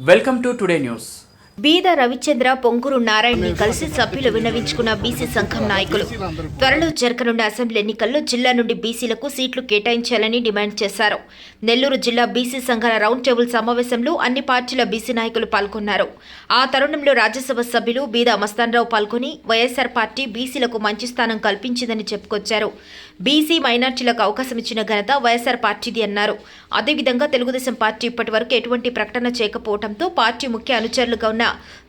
Welcome to today news బీద రవిచంద్ర పొంగూరు నారాయణ్ని కలిసి సభ్యులు విన్నవించుకున్న బీసీ సంఘం నాయకులు. త్వరలో జరగనున్న అసెంబ్లీ ఎన్నికల్లో జిల్లా నుండి బీసీలకు సీట్లు కేటాయించాలని డిమాండ్ చేశారు. నెల్లూరు జిల్లా బీసీ సంఘాల రౌండ్ టేబుల్ సమావేశంలో అన్ని పార్టీల బీసీ నాయకులు పాల్గొన్నారు. ఆ తరుణంలో రాజ్యసభ సభ్యులు బీద మస్తాన్రావు పాల్గొని వైఎస్ఆర్ పార్టీ బీసీలకు మంచి స్థానం కల్పించిందని చెప్పుకొచ్చారు. బీసీ మైనార్టీలకు అవకాశం ఇచ్చిన ఘనత వైఎస్ఆర్ పార్టీది అన్నారు. అదేవిధంగా తెలుగుదేశం పార్టీ ఇప్పటి వరకు ఎటువంటి ప్రకటన చేయకపోవడంతో పార్టీ ముఖ్య అనుచరులుగా ఉన్న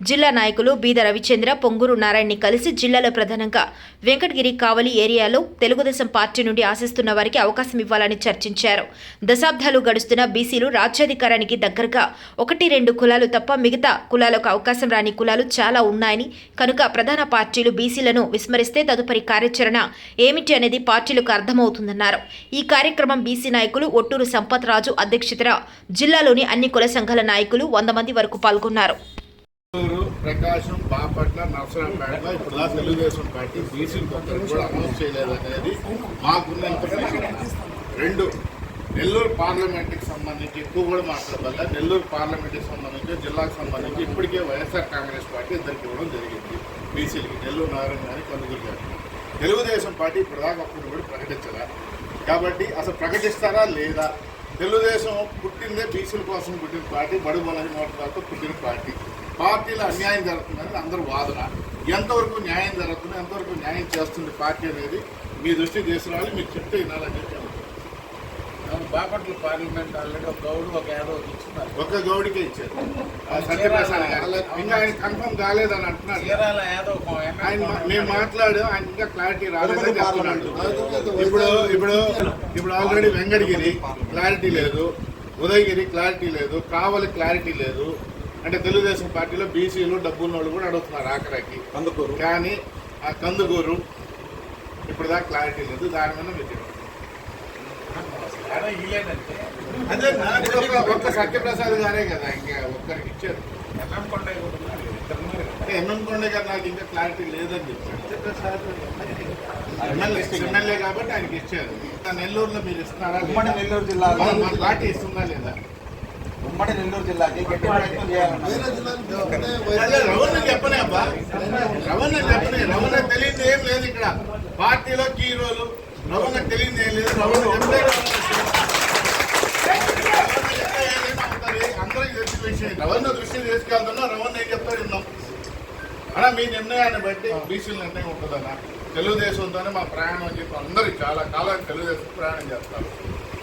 జిల్లా నాయకులు బీద రవిచంద్ర పొంగూరు నారాయణ్ని కలిసి జిల్లాలో ప్రధానంగా వెంకటగిరి కావలి ఏరియాలో తెలుగుదేశం పార్టీ నుండి ఆశిస్తున్న వారికి అవకాశం ఇవ్వాలని చర్చించారు. దశాబ్దాలు గడుస్తున్న బీసీలు రాజ్యాధికారానికి దగ్గరగా ఒకటి రెండు కులాలు తప్ప మిగతా కులాలకు అవకాశం రాని కులాలు చాలా ఉన్నాయని కనుక ప్రధాన పార్టీలు బీసీలను విస్మరిస్తే తదుపరి కార్యాచరణ ఏమిటి అనేది పార్టీలకు అర్థమవుతుందన్నారు. ఈ కార్యక్రమం బీసీ నాయకులు ఒట్టూరు సంపత్ రాజు అధ్యక్షతన జిల్లాలోని అన్ని కుల సంఘాల నాయకులు వంద మంది వరకు పాల్గొన్నారు. ప్రకాశం బాపట్ల నర్సరాపేట ఇప్పుడు తెలుగుదేశం పార్టీ బీసీల ఒక్కరికి కూడా అనౌన్స్ చేయలేదు అనేది మాకున్న ఇన్ఫర్మేషన్ రెండు నెల్లూరు పార్లమెంట్కి సంబంధించి ఎక్కువ కూడా మాట్లాడాల నెల్లూరు పార్లమెంట్కి సంబంధించి జిల్లాకు సంబంధించి ఇప్పటికే వైఎస్ఆర్ కాంగ్రెస్ పార్టీ ఇద్దరికి ఇవ్వడం జరిగింది. బీసీలకి నెల్లూరు నారాయణ గారి కందుకూరు తెలుగుదేశం పార్టీ ఇప్పటిదాకా ఒక్కరు కూడా ప్రకటించదా కాబట్టి అసలు ప్రకటిస్తారా లేదా? తెలుగుదేశం పుట్టిందే బీసీల కోసం పుట్టిన పార్టీ బడుగు బలహీన పుట్టిన పార్టీ. పార్టీలో అన్యాయం జరుగుతుందని అందరూ వాదన. ఎంతవరకు న్యాయం జరుగుతుంది ఎంతవరకు న్యాయం చేస్తుంది పార్టీ అనేది మీ దృష్టి తీసుకురావాలి మీరు చెప్తే వినాలని చెప్పి బాపట్ల పార్లమెంట్ ఆల్రెడీ ఒక గౌడు ఒక యాదవ్ ఇచ్చున్నారు ఒక్క గౌడికే ఇచ్చారు. ఆ సత్యప్రసాద్ గారు. ఇంకా ఆయన కన్ఫర్మ్ కాలేదని అంటున్నారు చీరాల యాదవ్ ఒక ఆయన మేము మాట్లాడు ఆయన ఇంకా క్లారిటీ రాలేదని చెప్తున్నాడు. ఇప్పుడు ఇప్పుడు ఇప్పుడు ఆల్రెడీ వెంకటగిరి క్లారిటీ లేదు ఉదయగిరి క్లారిటీ లేదు కావలి క్లారిటీ లేదు. అంటే తెలుగుదేశం పార్టీలో బీసీలు డబ్బున్న వాళ్ళు కూడా అడుగుతున్నారు ఆఖరికి. కందుకూరు. కానీ ఆ కందుకూరు ఇప్పుడు దాకా క్లారిటీ లేదు దాని మీద మీరు అదే నాకు ఒక- ఒక్క సత్యప్రసాద్ గారే కదా ఇంకా ఒక్కరికి ఇచ్చారు. ఎల్లం కొండ గారు నాకు ఇంకా క్లారిటీ లేదని చెప్పాడు ఎమ్మెల్యే. ఎమ్మెల్యే కాబట్టి ఆయనకి ఇచ్చారు. ఇంకా నెల్లూరులో మీరు ఇస్తున్నారా నెల్లూరు మన పార్టీ ఇస్తుందా లేదా? ఉమ్మడి నెల్లూరు జిల్లాకి గట్టి ప్రయత్నం చేయాలన్నారు అదే రవణ చెప్పనే అబ్బా. రవణ చెప్పనే రవణ తెలియదు ఏం లేదు ఇక్కడ. పార్టీలో హీరోలు రవణ తెలియదు ఏం లేదు. రవణ చెప్తే చేస్తారు. అందరికీ తెలిసిన విషయం రవణ దృష్టి తీసుకెళ్తున్నా రవణ ఏం చెప్తాడు విన్నాం. అలా మీ నిర్ణయాన్ని బట్టి బీసీల నిర్ణయం ఉంటుందన్న. తెలుగుదేశంతోనే మా ప్రయాణం అని చెప్పి అందరూ చాలా కాలం తెలుగుదేశం ప్రయాణం చేస్తారు.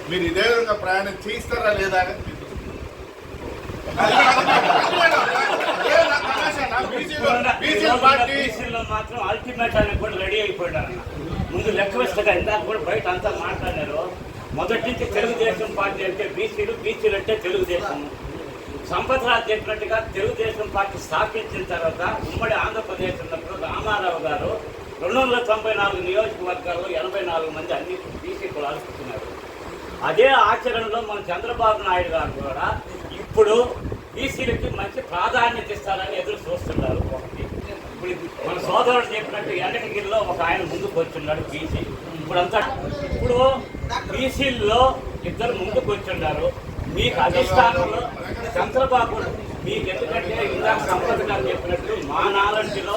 మీరు ఇదే విధంగా ప్రయాణం చేయిస్తారా లేదా అని మీకు ఏ నా తమాషా, నా బీసీలో బీసీల పార్టీ బీసీలో మాత్రం అల్టిమేట్ అని కూడా రెడీ అయిపోయారు ముందు లెక్క వేస్తగా ఇందాక కూడా బయట అంతా మాట్లాడారు. మొదటి నుంచి తెలుగుదేశం పార్టీ అంటే బీసీలు బీసీలు అంటే తెలుగుదేశం. సంపత్రాలు చెప్పినట్టుగా తెలుగుదేశం పార్టీ స్థాపించిన తర్వాత ఉమ్మడి ఆంధ్రప్రదేశ్ ఉన్నప్పుడు రామారావు గారు రెండు వందల తొంభై నాలుగు నియోజకవర్గాల్లో ఎనభై నాలుగు మంది అన్ని బీసీ కులాలు పుట్టినారు. అదే ఆచరణలో మన చంద్రబాబు నాయుడు గారు కూడా ఇప్పుడు బీసీలకి మంచి ప్రాధాన్యత ఇస్తారని ఎదురు చూస్తున్నారు ఒకటి. ఇప్పుడు మన సోదరుడు చెప్పినట్టు ఎండకగిరిలో ఒక ఆయన ముందుకు వచ్చున్నాడు బీసీ. ఇప్పుడంతా ఇప్పుడు బీసీల్లో ఇద్దరు ముందుకు వచ్చున్నారు మీకు అధిష్టానంలో చంద్రబాబు మీకు ఎందుకంటే ఇందాక సంపద గారు చెప్పినట్టు మా నాలంటిలో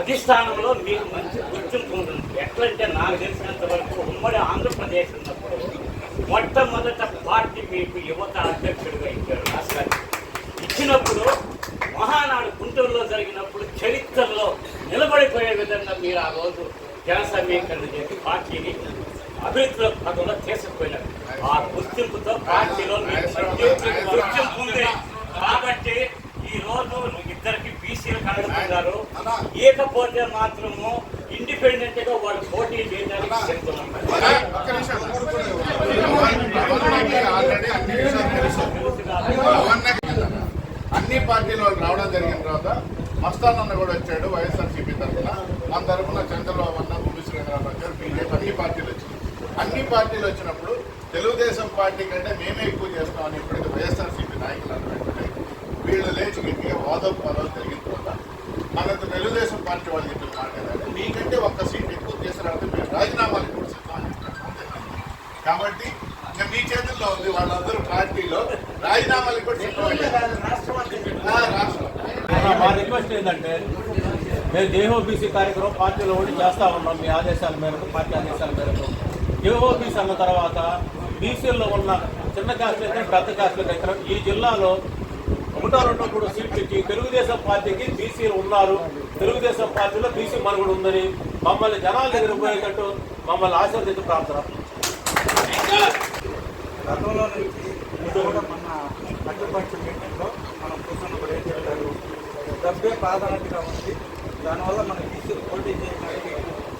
అధిష్టానంలో మీకు మంచి గుర్తింపు ఉంటుంది. ఎట్లంటే నాకు తెలిసినంత వరకు ఉమ్మడి ఆంధ్రప్రదేశ్ ఉన్నప్పుడు మొట్టమొదట పార్టీ మీకు యువత అధ్యక్షుడిగా మీరు ఆ రోజు జన సమీకరణ చేసి పార్టీని అభివృద్ధిలో పదంలో తీసుకుపోయినారు ఆ గుర్తింపుతో పార్టీలో గుర్తింపు ఉంది కాబట్టి ఈ రోజు ఇద్దరికి బీసీలు కలుగుతున్నారు ఇకపోతే మాత్రము ఇండిపెండెంట్గా వాళ్ళు పోటీ చేయడానికి చెప్తున్నాం అన్ని విషయాలు పార్టీలు వాళ్ళు రావడం జరిగిన తర్వాత మస్తాన్ అన్న కూడా వచ్చాడు వైఎస్ఆర్సీపీ మన తరఫున చంద్రబాబు అన్న భూమి శ్రీనివాసరావు వచ్చారు బీజేపీ అన్ని పార్టీలు వచ్చినాయి అన్ని పార్టీలు వచ్చినప్పుడు తెలుగుదేశం పార్టీ కంటే మేమే ఎక్కువ చేస్తామని ఇప్పటికీ వైఎస్ఆర్సీపీ నాయకులు అన్నట్టు వీళ్ళు లేచి గట్టిగా వాదం పదవి జరిగిన తర్వాత మనకు తెలుగుదేశం పార్టీ వాళ్ళు చెప్పిన మాట ఏంటంటే మీకంటే ఒక్క సీట్ ఎక్కువ చేసినట్టు మేము రాజీనామాలు కూడా సిద్ధం అని చెప్పారు. అంతే. కాబట్టి మీ చేతుల్లో ఉంది వాళ్ళందరూ పార్టీలో రాజీనామాలు కూడా ఆ, రాష్ట్రం మా రిక్వెస్ట్ ఏంటంటే మేము దేహోబీసీ కార్యక్రమం పార్టీలో ఉండి చేస్తా ఉన్నాం మీ ఆదేశాల మేరకు పార్టీ ఆదేశాల మేరకు. దేహోబీసీ అన్న తర్వాత బీసీల్లో ఉన్న చిన్న కాస్టులు దగ్గర పెద్ద కాస్టులు దగ్గర ఈ జిల్లాలో ఒకటో రెండో మూడు సీట్లు ఇచ్చి తెలుగుదేశం పార్టీకి బీసీలు ఉన్నారు. తెలుగుదేశం పార్టీలో బీసీ మనుగడ ఉందని మమ్మల్ని జనాల దగ్గర పోయేటట్టు మమ్మల్ని ఆశీర్వదించి ప్రార్థన. గతంలో నుంచి కూడా మన అగ్రిపంచ్ మీటింగ్లో మనం కూర్చున్నప్పుడు ఏం చెప్పారు? డబ్బే ప్రాధాన్యతగా ఉంది. దానివల్ల మనం బీసీలు పోటీ చేయడానికి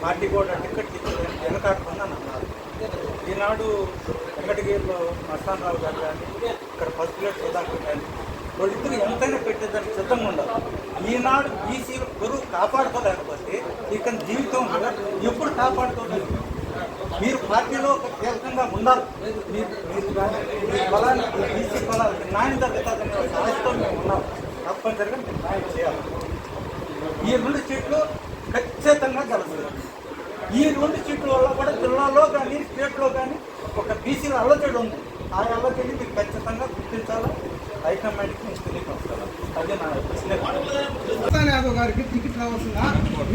పార్టీ కూడా టికెట్ ఇచ్చేది వెనకాడకుండా అన్నారు. ఈనాడు వెంకటగిరిలో మస్తానరావు గారు కానీ ఇక్కడ ఫస్ట్ గ్రేడ్ సుధాకర్ కానీ వాళ్ళిద్దరు ఎంతైనా పెట్టేదానికి సిద్ధంగా ఉండాలి. ఈనాడు బీసీ గురువు కాపాడుకోలేకపోతే ఇక జీవితం ఎప్పుడు కాపాడుకోలేదు. మీరు పార్టీలో కీలకంగా ఉండాలి. మీరు మీరు బలాన్ని బీసీ బలానికి నాణ్యత జరుగుతుందనే ఒక ఆశతో మేము ఉన్నాం తప్పనిసరిగా మీరు న్యాయం చేయాలి. ఈ రెండు సీట్లు ఖచ్చితంగా గెలుస్తుంది ఈ రెండు సీట్ల వల్ల కూడా జిల్లాలో కానీ స్టేట్లో కానీ ఒక బీసీల అల్లజడి ఉంది. ఆ అల్లజడి మీరు ఖచ్చితంగా గుర్తించాలి? హైకమాండ్కి మీకు తెలియపరచాలి అదే నా యాదవ్ గారికి టికెట్ రావాల్సిందా?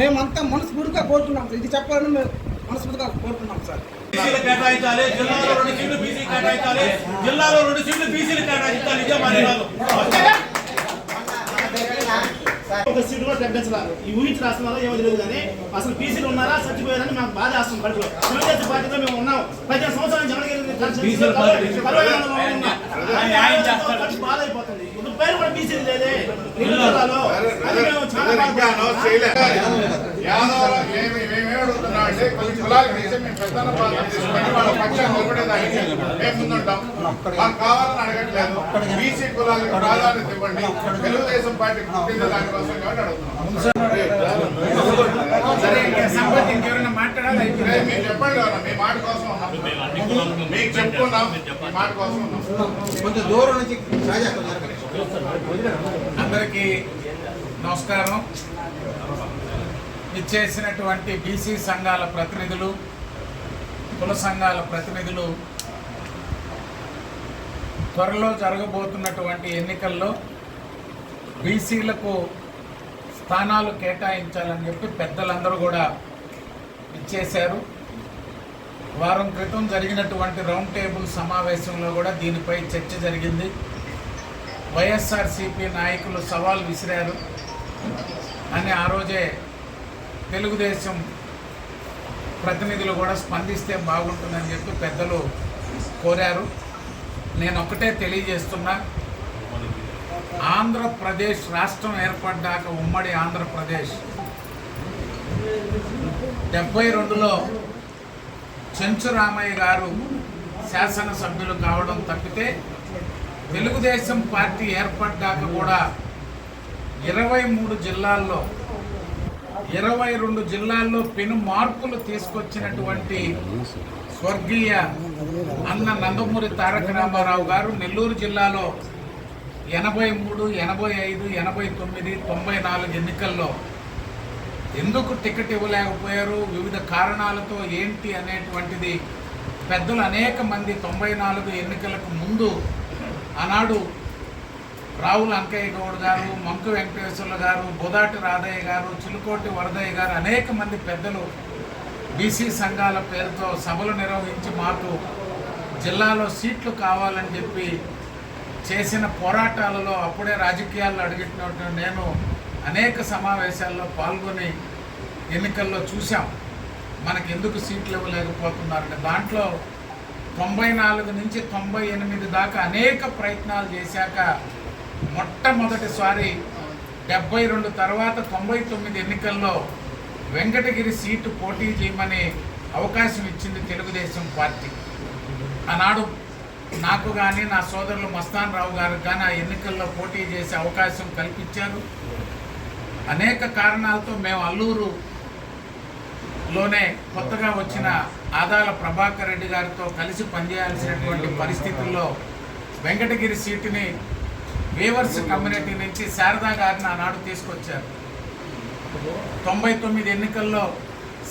మేమంతా మనస్ఫూర్తిగా కోరుతున్నాం సార్. ఇది చెప్పాలని మేము మనస్ఫూర్తిగా కోరుతున్నాం సార్. బీసీలు కేటాయించాలి జిల్లాలో రెండు సీట్లు బీసీ కేటాయించాలి జిల్లాలో రెండు సీట్లు బీసీలు కేటాయించాలి. ఇదే మా ఒక సీటు కూడా ప్రకటించాలి ఈ ఊహించి రాస్తున్నారో ఏమో తెలియదు కానీ అసలు బీసీలు ఉన్నారా? చచ్చిపోయారని మాకు బాధ వేస్తుంది కడుపులో తెలుగుదేశం పార్టీలో మేము ఉన్నాం. పదిహేను సంవత్సరాలు జనగిరి బాధ అయిపోతుంది ఇప్పుడు పేరు కూడా బీసీలు లేదే. నెల్లూరు జిల్లాలో. అది మేము చాలా ఇంకా అనౌన్స్ చేయలే యాదవ్ ఏమి మేమేం అడుగుతున్నాం అంటే కొన్ని కులాలకు తీసి మేము ప్రధాన పాత్ర తీసుకొని వాళ్ళ పక్షాన్ని నిలబడేదానికి మేము ముందుంటాం. మాకు కావాలని అడగట్లేదు. బీసీ కులాలకు ప్రాధాన్యత ఇవ్వండి. తెలుగుదేశం పార్టీ పుట్టిన దానికోసం కాబట్టి అడుగుతున్నాం. మాట్లాడాలి మీరు చెప్పండి కదా మీ మాట కోసం మీకు చెప్పుకున్నాం మీ మాట కోసం కొంచెం దూరం నుంచి అందరికీ నమస్కారం. ఇచ్చేసినటువంటి బీసీ సంఘాల ప్రతినిధులు కుల సంఘాల ప్రతినిధులు త్వరలో జరగబోతున్నటువంటి ఎన్నికల్లో బీసీలకు స్థానాలు కేటాయించాలని చెప్పి పెద్దలందరూ కూడా ఇచ్చేశారు. వారం క్రితం జరిగినటువంటి రౌండ్ టేబుల్ సమావేశంలో కూడా దీనిపై చర్చ జరిగింది. వైఎస్ఆర్సీపీ నాయకులు సవాల్ విసిరారు. అని ఆ రోజే తెలుగుదేశం ప్రతినిధులు కూడా స్పందిస్తే బాగుంటుందని చెప్పి పెద్దలు కోరారు. నేను ఒకటే తెలియజేస్తున్నా ఆంధ్రప్రదేశ్ రాష్ట్రం ఏర్పడ్డాక ఉమ్మడి ఆంధ్రప్రదేశ్ డెబ్బై రెండులో చెంచు రామయ్య గారు శాసనసభ్యులు కావడం తప్పితే తెలుగుదేశం పార్టీ ఏర్పడ్డాక కూడా ఇరవై మూడు జిల్లాల్లో ఇరవై రెండు జిల్లాల్లో పెను మార్పులు తీసుకొచ్చినటువంటి స్వర్గీయ అన్న నందమూరి తారక రామారావు గారు నెల్లూరు జిల్లాలో ఎనభై మూడు ఎనభై ఐదు ఎనభై తొమ్మిది తొంభై నాలుగు ఎన్నికల్లో ఎందుకు టికెట్ ఇవ్వలేకపోయారు? వివిధ కారణాలతో ఏంటి అనేటువంటిది పెద్దలు అనేక మంది తొంభై నాలుగు ఎన్నికలకు ముందు ఆనాడు రావుల అంకయ్య గౌడ్ గారు మంకు వెంకటేశ్వర్ల గారు బుదాటి రాధయ్య గారు చిలుకోటి వరదయ్య గారు అనేక మంది పెద్దలు బీసీ సంఘాల పేరుతో సభలు నిర్వహించి మాకు జిల్లాలో సీట్లు కావాలని చెప్పి చేసిన పోరాటాలలో అప్పుడే రాజకీయాల్లో అడిగినట్టు నేను అనేక సమావేశాల్లో పాల్గొని ఎన్నికల్లో చూసాం మనకి ఎందుకు సీట్లు ఇవ్వలేకపోతున్నారంటే దాంట్లో తొంభై నాలుగు నుంచి తొంభై ఎనిమిది దాకా అనేక ప్రయత్నాలు చేశాక మొట్టమొదటిసారి డెబ్బై రెండు తర్వాత తొంభై తొమ్మిది ఎన్నికల్లో వెంకటగిరి సీటు పోటీ చేయమని అవకాశం ఇచ్చింది తెలుగుదేశం పార్టీ. ఆనాడు నాకు కానీ నా సోదరులు మస్తాన్ రావు గారికి కానీ ఆ ఎన్నికల్లో పోటీ చేసే అవకాశం కల్పించారు. అనేక కారణాలతో మేము అల్లూరు లోనే కొత్తగా వచ్చిన ఆదాల ప్రభాకర్ రెడ్డి గారితో కలిసి పనిచేయాల్సినటువంటి పరిస్థితుల్లో వెంకటగిరి సీటుని వేవర్స్ కమ్యూనిటీ నుంచి శారదా గారిని ఆనాడు తీసుకొచ్చారు. తొంభై తొమ్మిది ఎన్నికల్లో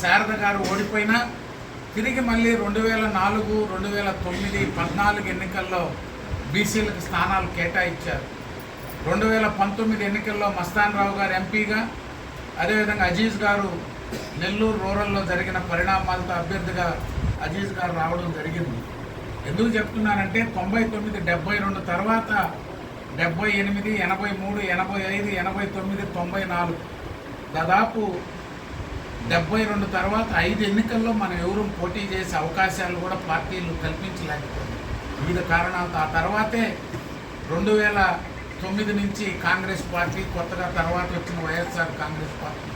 శారద గారు ఓడిపోయినా తిరిగి మళ్ళీ రెండు వేల నాలుగు రెండు వేల తొమ్మిది పద్నాలుగు ఎన్నికల్లో బీసీలకు స్థానాలు కేటాయించారు. రెండు వేల పంతొమ్మిది ఎన్నికల్లో మస్తాన్ రావు గారు ఎంపీగా అదేవిధంగా అజీజ్ గారు నెల్లూరు రూరల్లో జరిగిన పరిణామాలతో అభ్యర్థిగా అజీజ్ గారు రావడం జరిగింది. ఎందుకు చెప్తున్నానంటే తొంభై తొమ్మిది డెబ్బై రెండు తర్వాత డెబ్బై ఎనిమిది ఎనభై మూడు ఎనభై ఐదు ఎనభై తొమ్మిది తొంభై నాలుగు. దాదాపు డెబ్బై రెండు తర్వాత ఐదు ఎన్నికల్లో మనం ఎవరు పోటీ చేసే అవకాశాలు కూడా పార్టీలు కల్పించలేకపోయింది వివిధ కారణాలతో ఆ తర్వాతే రెండు వేల తొమ్మిది నుంచి కాంగ్రెస్ పార్టీ కొత్తగా తర్వాత వచ్చిన వైఎస్ఆర్ కాంగ్రెస్ పార్టీ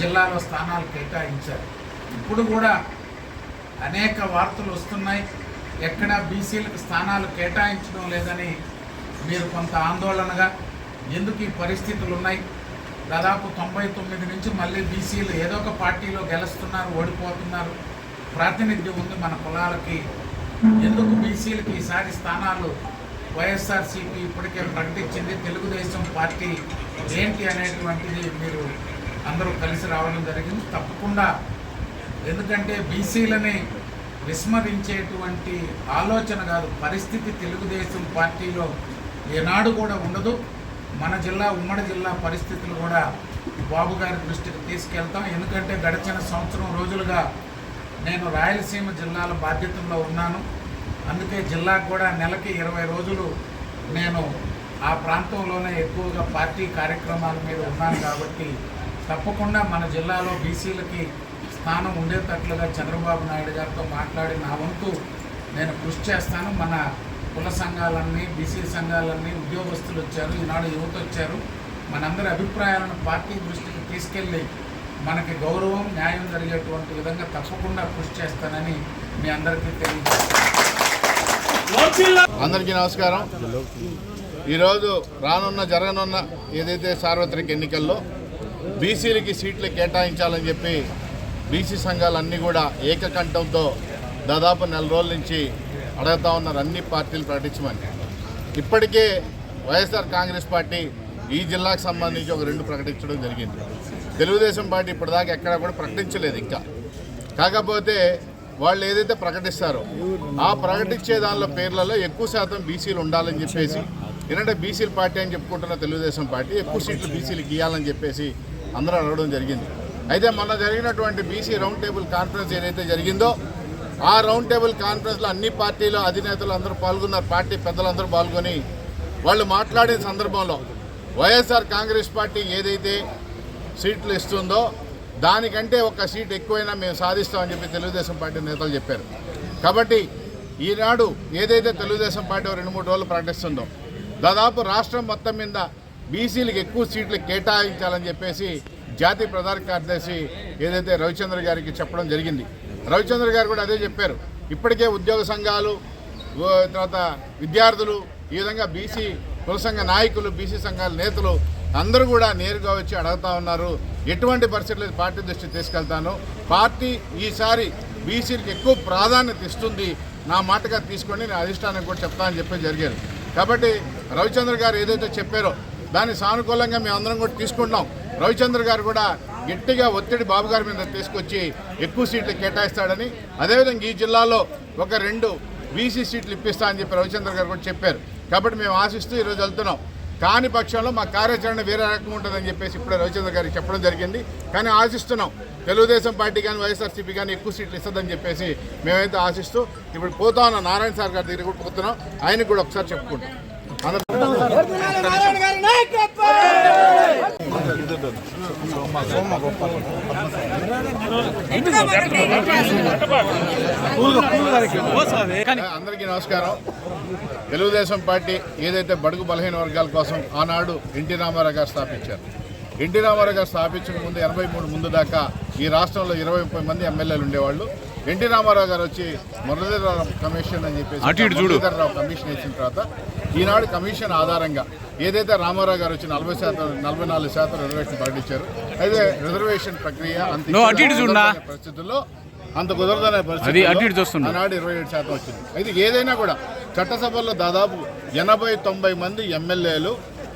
జిల్లాలో స్థానాలు కేటాయించారు. ఇప్పుడు కూడా అనేక వార్తలు వస్తున్నాయి. ఎక్కడ బీసీలకు స్థానాలు కేటాయించడం లేదని మీరు కొంత ఆందోళనగా ఎందుకు ఈ పరిస్థితులు ఉన్నాయి దాదాపు తొంభై తొమ్మిది నుంచి మళ్ళీ బీసీలు ఏదో ఒక పార్టీలో గెలుస్తున్నారు ఓడిపోతున్నారు. ప్రాతినిధ్యం ఉంది మన కులాలకి. ఎందుకు బీసీలకి ఈసారి స్థానాలు వైఎస్ఆర్సీపీ ఇప్పటికే ప్రకటించింది? తెలుగుదేశం పార్టీ ఏంటి అనేటువంటిది మీరు అందరూ కలిసి రావడం జరిగింది. తప్పకుండా. ఎందుకంటే బీసీలని విస్మరించేటువంటి ఆలోచన కాదు. పరిస్థితి తెలుగుదేశం పార్టీలో ఏనాడు కూడా ఉండదు. మన జిల్లా ఉమ్మడి జిల్లా పరిస్థితులు కూడా బాబు గారి దృష్టికి తీసుకెళ్తాం. ఎందుకంటే గడిచిన సంవత్సరం రోజులుగా నేను రాయలసీమ జిల్లాల బాధ్యతల్లో ఉన్నాను. అందుకే జిల్లాకు కూడా నెలకి ఇరవై రోజులు నేను ఆ ప్రాంతంలోనే ఎక్కువగా పార్టీ కార్యక్రమాల మీద ఉన్నాను కాబట్టి తప్పకుండా మన జిల్లాలో బీసీలకి స్థానం ఉండేటట్లుగా చంద్రబాబు నాయుడు గారితో మాట్లాడి నా వంతు నేను కృషి చేస్తాను. మన కుల సంఘాలన్నీ బీసీ సంఘాలన్నీ ఉద్యోగస్తులు వచ్చారు ఈనాడు యువత వచ్చారు. మనందరి అభిప్రాయాలను పార్టీ దృష్టికి తీసుకెళ్ళి మనకి గౌరవం న్యాయం జరిగేటువంటి విధంగా తప్పకుండా కృషి చేస్తానని మీ అందరికీ తెలియజేస్తాను. అందరికీ నమస్కారం. ఈరోజు రానున్న జరగనున్న ఏదైతే సార్వత్రిక ఎన్నికల్లో బీసీలకి సీట్లు కేటాయించాలని చెప్పి బీసీ సంఘాలన్నీ కూడా ఏకకంఠంతో దాదాపు నెల రోజుల నుంచి అడుగుతా ఉన్నారు అన్ని పార్టీలు ప్రకటించమని. ఇప్పటికే వైఎస్ఆర్ కాంగ్రెస్ పార్టీ ఈ జిల్లాకు సంబంధించి ఒక రెండు ప్రకటించడం జరిగింది. తెలుగుదేశం పార్టీ ఇప్పటిదాకా ఎక్కడ కూడా ప్రకటించలేదు ఇంకా. కాకపోతే వాళ్ళు ఏదైతే ప్రకటిస్తారో ఆ ప్రకటించే దానిలో పేర్లలో ఎక్కువ శాతం బీసీలు ఉండాలని చెప్పేసి ఏంటంటే బీసీల పార్టీ అని చెప్పుకుంటున్న తెలుగుదేశం పార్టీ ఎక్కువ సీట్లు బీసీలకు ఇవ్వాలని చెప్పేసి అందరూ అడగడం జరిగింది. అయితే మొన్న జరిగినటువంటి బీసీ రౌండ్ టేబుల్ కాన్ఫరెన్స్ ఏదైతే జరిగిందో ఆ రౌండ్ టేబుల్ కాన్ఫరెన్స్లో అన్ని పార్టీలు అధినేతలు అందరూ పాల్గొన్నారు. పార్టీ పెద్దలందరూ పాల్గొని వాళ్ళు మాట్లాడిన సందర్భంలో వైఎస్ఆర్ కాంగ్రెస్ పార్టీ ఏదైతే సీట్లు ఇస్తుందో దానికంటే ఒక సీట్ ఎక్కువైనా మేము సాధిస్తామని చెప్పి తెలుగుదేశం పార్టీ నేతలు చెప్పారు. కాబట్టి ఈనాడు ఏదైతే తెలుగుదేశం పార్టీ రెండు మూడు రోజులు ప్రకటిస్తుందో దాదాపు రాష్ట్రం మొత్తం మీద బీసీలకు ఎక్కువ సీట్లు కేటాయించాలని చెప్పేసి జాతీయ ప్రధాన కార్యదర్శి ఏదైతే రవిచంద్ర గారికి చెప్పడం జరిగింది. రవిచంద్ర గారు కూడా అదే చెప్పారు. ఇప్పటికే ఉద్యోగ సంఘాలు తర్వాత విద్యార్థులు ఈ విధంగా బీసీ కుల సంఘ నాయకులు బీసీ సంఘాల నేతలు అందరూ కూడా నేరుగా వచ్చి అడుగుతా ఉన్నారు. ఎటువంటి పరిస్థితులు పార్టీ దృష్టికి తీసుకెళ్తాను. పార్టీ ఈసారి బీసీలకు ఎక్కువ ప్రాధాన్యత ఇస్తుంది. నా మాటగా తీసుకొని నేను అధిష్టానం కూడా చెప్తానని చెప్పి జరిగారు కాబట్టి రవిచంద్ర గారు ఏదైతే చెప్పారో దాన్ని సానుకూలంగా మేము అందరం కూడా తీసుకుంటున్నాం. రవిచంద్ర గారు కూడా గట్టిగా ఒత్తిడి బాబు గారి మీద తీసుకొచ్చి ఎక్కువ సీట్లు కేటాయిస్తాడని అదేవిధంగా ఈ జిల్లాలో ఒక రెండు బీసీ సీట్లు ఇప్పిస్తా అని చెప్పి రవిచంద్ర గారు కూడా చెప్పారు. కాబట్టి మేము ఆశిస్తూ ఈరోజు వెళ్తున్నాం. కాని పక్షంలో మా కార్యాచరణ వేరే రకంగా ఉంటుందని చెప్పేసి ఇప్పుడే రవిచంద్ర గారికి చెప్పడం జరిగింది. కానీ ఆశిస్తున్నాం. తెలుగుదేశం పార్టీ కానీ వైఎస్ఆర్సీపీ కానీ ఎక్కువ సీట్లు ఇస్తుందని చెప్పేసి మేమైతే ఆశిస్తూ ఇప్పుడు పోతా ఉన్న నారాయణ సార్ గారి దగ్గర కూడా పోతున్నాం. ఆయనకు కూడా ఒకసారి చెప్పుకుంటాం అందరూ నారాయణ గారి నాయకత్వం అందరికీ నమస్కారం. తెలుగుదేశం పార్టీ ఏదైతే బడుగు బలహీన వర్గాల కోసం ఆనాడు ఎన్టీ రామారావు గారు స్థాపించారు. ఎన్టీ రామారావు గారు స్థాపించిన ముందు ఎనభై మూడు ముందు దాకా ఈ రాష్ట్రంలో ఇరవై ముప్పై మంది ఎమ్మెల్యేలు ఉండేవాళ్ళు. ఎన్టీ రామారావు గారు వచ్చి మురళీధరరావు కమిషన్ అని చెప్పేసి మురళీధరరావు కమిషన్ ఇచ్చిన తర్వాత ఈనాడు కమిషన్ ఆధారంగా ఏదైతే రామారావు గారు వచ్చి నలభై శాతం నలభై నాలుగు శాతం రిజర్వేషన్ ప్రకటించారు అయితే రిజర్వేషన్ ప్రక్రియ అంత పరిస్థితుల్లో అంత కుదరదనే పరిస్థితుల్లో ఆనాడు ఇరవై ఏడు శాతం వచ్చింది. అయితే ఏదైనా కూడా చట్టసభల్లో దాదాపు ఎనభై తొంభై మంది ఎమ్మెల్యేలు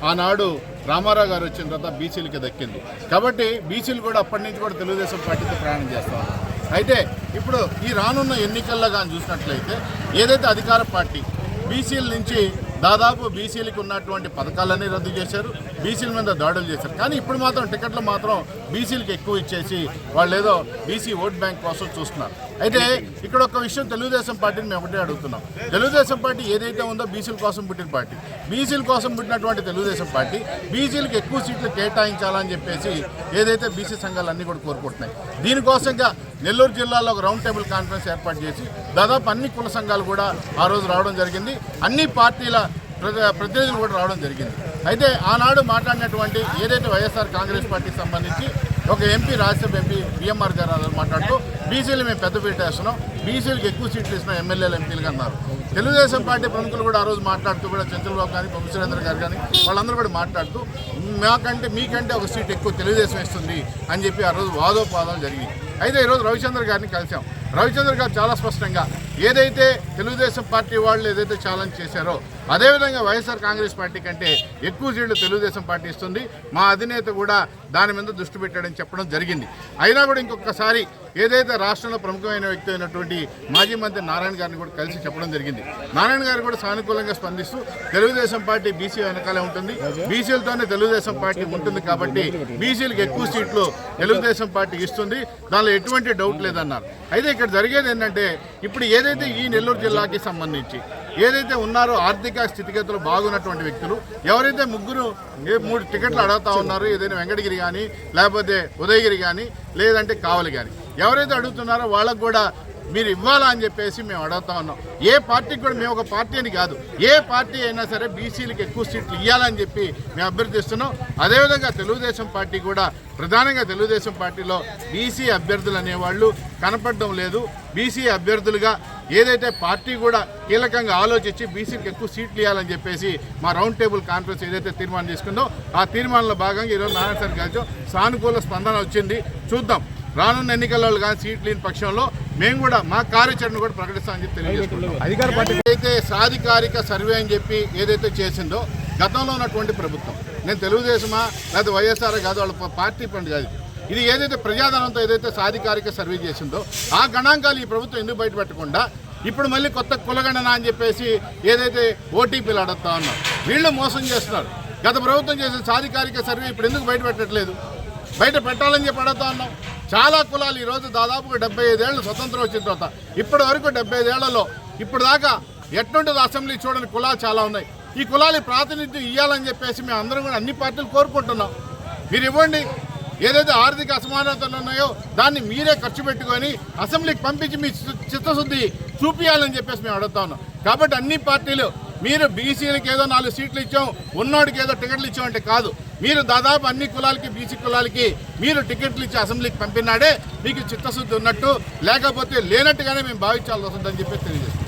ఆనాడు రామారావు గారు వచ్చిన తర్వాత బీసీలకి దక్కింది కాబట్టి బీసీలు కూడా అప్పటి నుంచి కూడా తెలుగుదేశం పార్టీతో ప్రయాణం చేస్తారు అయితే ఇప్పుడు ఈ రానున్న ఎన్నికల్లో కానీ చూసినట్లయితే ఏదైతే అధికార పార్టీ బీసీల నుంచి దాదాపు బీసీలకు ఉన్నటువంటి పథకాలన్నీ రద్దు చేశారు. బీసీల మీద దాడులు చేశారు. కానీ ఇప్పుడు మాత్రం టికెట్లు మాత్రం బీసీలకు ఎక్కువ ఇచ్చేసి వాళ్ళు ఏదో బీసీ ఓట్ బ్యాంక్ కోసం చూస్తున్నారు. అయితే ఇక్కడ ఒక విషయం తెలుగుదేశం పార్టీని మేము ఒకటే అడుగుతున్నాం. తెలుగుదేశం పార్టీ ఏదైతే ఉందో బీసీల కోసం పుట్టిన పార్టీ. బీసీల కోసం పుట్టినటువంటి తెలుగుదేశం పార్టీ బీసీలకు ఎక్కువ సీట్లు కేటాయించాలని చెప్పేసి ఏదైతే బీసీ సంఘాలు అన్నీ కూడా కోరుకుంటున్నాయి. దీనికోసంగా నెల్లూరు జిల్లాలో ఒక రౌండ్ టేబుల్ కాన్ఫరెన్స్ ఏర్పాటు చేసి దాదాపు అన్ని కుల సంఘాలు కూడా ఆ రోజు రావడం జరిగింది. అన్ని పార్టీల ప్రతి- ప్రతినిధులు కూడా రావడం జరిగింది. అయితే ఆనాడు మాట్లాడినటువంటి ఏదైతే వైఎస్ఆర్ కాంగ్రెస్ పార్టీకి సంబంధించి ఒక ఎంపీ రాజ్యసభ ఎంపీ బిఎంఆర్ గారు మాట్లాడుతూ బీసీలు మేము పెద్దపీట వేస్తున్నాం. బీసీలకు ఎక్కువ సీట్లు ఇస్తున్నాం ఎమ్మెల్యేలు ఎంపీలుగా అన్నారు. తెలుగుదేశం పార్టీ ప్రముఖులు కూడా ఆ రోజు మాట్లాడుతూ కూడా చంద్రబాబు కానీ వంశీరేంద్ర గారు కానీ వాళ్ళందరూ కూడా మాట్లాడుతూ మాకంటే మీకంటే ఒక సీట్ ఎక్కువ తెలుగుదేశం ఇస్తుంది అని చెప్పి ఆ రోజు వాదోపాదాలు జరిగింది అయితే ఈరోజు రవిచంద్ర గారిని కలిసాం రవిచంద్ర గారు చాలా స్పష్టంగా ఏదైతే తెలుగుదేశం పార్టీ వాళ్ళు ఏదైతే ఛాలెంజ్ చేశారో అదేవిధంగా వైఎస్ఆర్ కాంగ్రెస్ పార్టీ కంటే ఎక్కువ సీట్లు తెలుగుదేశం పార్టీ ఇస్తుంది. మా అధినేత కూడా దాని మీద దృష్టి పెట్టాడని చెప్పడం జరిగింది. అయినా కూడా ఇంకొకసారి ఏదైతే రాష్ట్రంలో ప్రముఖమైన వ్యక్తి అయినటువంటి మాజీ మంత్రి నారాయణ గారిని కూడా కలిసి చెప్పడం జరిగింది. నారాయణ గారు కూడా సానుకూలంగా స్పందిస్తూ తెలుగుదేశం పార్టీ బీసీ వెనకాలే ఉంటుంది. బీసీలతోనే తెలుగుదేశం పార్టీ ఉంటుంది కాబట్టి బీసీలకు ఎక్కువ సీట్లు తెలుగుదేశం పార్టీ ఇస్తుంది. దానిలో ఎటువంటి డౌట్ లేదన్నారు. అయితే ఇక్కడ జరిగేది ఏంటంటే ఇప్పుడు ఏదైతే ఈ నెల్లూరు జిల్లాకి సంబంధించి ఏదైతే ఉన్నారో ఆర్థిక స్థితిగతులు బాగున్నటువంటి వ్యక్తులు ఎవరైతే ముగ్గురు మూడు టికెట్లు అడుగుతా ఉన్నారో ఏదైనా వెంకటగిరి కానీ లేకపోతే ఉదయగిరి కానీ లేదంటే కావలి కానీ ఎవరైతే అడుగుతున్నారో వాళ్ళకు కూడా మీరు ఇవ్వాలా అని చెప్పేసి మేము అడుగుతా ఉన్నాం. ఏ పార్టీకి కూడా మేము ఒక పార్టీ అని కాదు ఏ పార్టీ అయినా సరే బీసీలకు ఎక్కువ సీట్లు ఇవ్వాలని చెప్పి మేము అభ్యర్థిస్తున్నాం. అదేవిధంగా తెలుగుదేశం పార్టీ కూడా ప్రధానంగా తెలుగుదేశం పార్టీలో బీసీ అభ్యర్థులు అనేవాళ్ళు కనపడడం లేదు. బీసీ అభ్యర్థులుగా ఏదైతే పార్టీ కూడా కీలకంగా ఆలోచించి బీసీకి ఎక్కువ సీట్లు ఇవ్వాలని చెప్పేసి మా రౌండ్ టేబుల్ కాన్ఫరెన్స్ ఏదైతే తీర్మానం తీసుకుందో ఆ తీర్మానంలో భాగంగా ఈరోజు నారాయణ కలిసి సానుకూల స్పందన వచ్చింది. చూద్దాం. రానున్న ఎన్నికల్లో కానీ సీట్లు లేని పక్షంలో మేము కూడా మా కార్యాచరణ కూడా ప్రకటిస్తామని చెప్పి తెలియజేసుకుంటాం అధికార పార్టీ అయితే సాధికారిక సర్వే అని చెప్పి ఏదైతే చేసిందో గతంలో ఉన్నటువంటి ప్రభుత్వం నేను తెలుగుదేశమా లేదా వైఎస్ఆర్ కాదు వాళ్ళ పార్టీ పండు కాదు. ఇది. ఏదైతే ప్రజాధనంతో ఏదైతే సాధికారిక సర్వే చేసిందో ఆ గణాంకాలు ఈ ప్రభుత్వం ఎందుకు బయటపెట్టకుండా ఇప్పుడు మళ్ళీ కొత్త కులగణన అని చెప్పేసి ఏదైతే ఓటీపీలు అడుగుతా ఉన్నారు వీళ్ళు మోసం చేస్తున్నారు. గత ప్రభుత్వం చేసిన సాధికారిక సర్వే ఇప్పుడు ఎందుకు బయట పెట్టట్లేదు బయట పెట్టాలని చెప్పి అడుగుతా ఉన్నాం. చాలా కులాలు ఈరోజు దాదాపుగా డెబ్బై ఐదేళ్ళు స్వతంత్రం వచ్చిన తర్వాత ఇప్పటి వరకు డెబ్బై ఐదేళ్ళలో ఇప్పుడు దాకా ఎటువంటిది అసెంబ్లీ చూడని కులాలు చాలా ఉన్నాయి. ఈ కులాలు ప్రాతినిధ్యం ఇవ్వాలని చెప్పేసి మేము అందరం కూడా అన్ని పార్టీలు కోరుకుంటున్నాం. మీరు ఇవ్వండి. ఏదైతే ఆర్థిక అసమానతలు ఉన్నాయో దాన్ని మీరే ఖర్చు పెట్టుకొని అసెంబ్లీకి పంపించి మీ చి- చిత్తశుద్ధి చూపించాలని చెప్పేసి మేము అడుగుతా ఉన్నాం. కాబట్టి అన్ని పార్టీలు మీరు బీసీలకు ఏదో నాలుగు సీట్లు ఇచ్చాం ఉన్నోడికి ఏదో టికెట్లు ఇచ్చాం అంటే కాదు. మీరు దాదాపు అన్ని కులాలకి బీసీ కులాలకి మీరు టికెట్లు ఇచ్చి అసెంబ్లీకి పంపినాడే మీకు చిత్తశుద్ధి ఉన్నట్టు లేకపోతే లేనట్టుగానే మేము భావించాల్సి వస్తుందని చెప్పి తెలియజేస్తాం